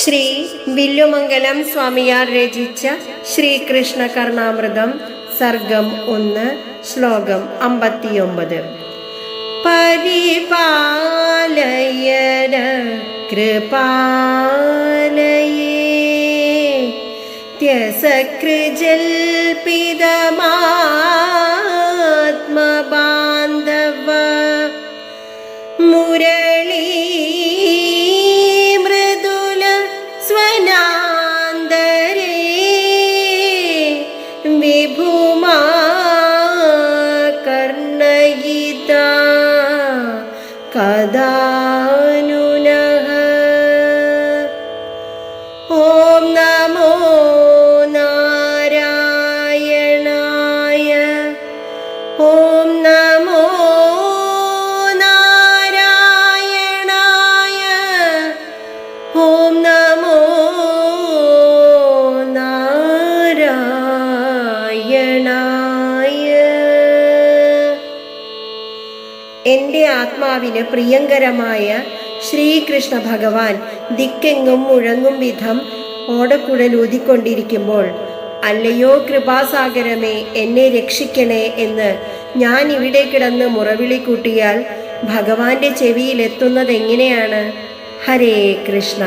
ശ്രീ വില്ലുമംഗലം സ്വാമിയാർ രചിച്ച ശ്രീകൃഷ്ണ കർണാമൃതം സർഗം ഒന്ന് ശ്ലോകം അമ്പത്തിയൊമ്പത്. പരിപാലയന കൃപാലയേ ത്യസകൃജൽപിതമാത്മബാന്ധവ കഥാനുനഃ ഓം എന്റെ ആത്മാവിന് പ്രിയങ്കരമായ ശ്രീകൃഷ്ണ ഭഗവാൻ ദിക്കെങ്ങും മുഴങ്ങും വിധം ഓടക്കുഴൽ ഊതിക്കൊണ്ടിരിക്കുമ്പോൾ അല്ലയോ കൃപാസാഗരമേ എന്നെ രക്ഷിക്കണേ എന്ന് ഞാൻ ഇവിടെ കിടന്ന് മുറവിളി കൂട്ടിയാൽ ഭഗവാന്റെ എങ്ങനെയാണ് ഹരേ കൃഷ്ണ.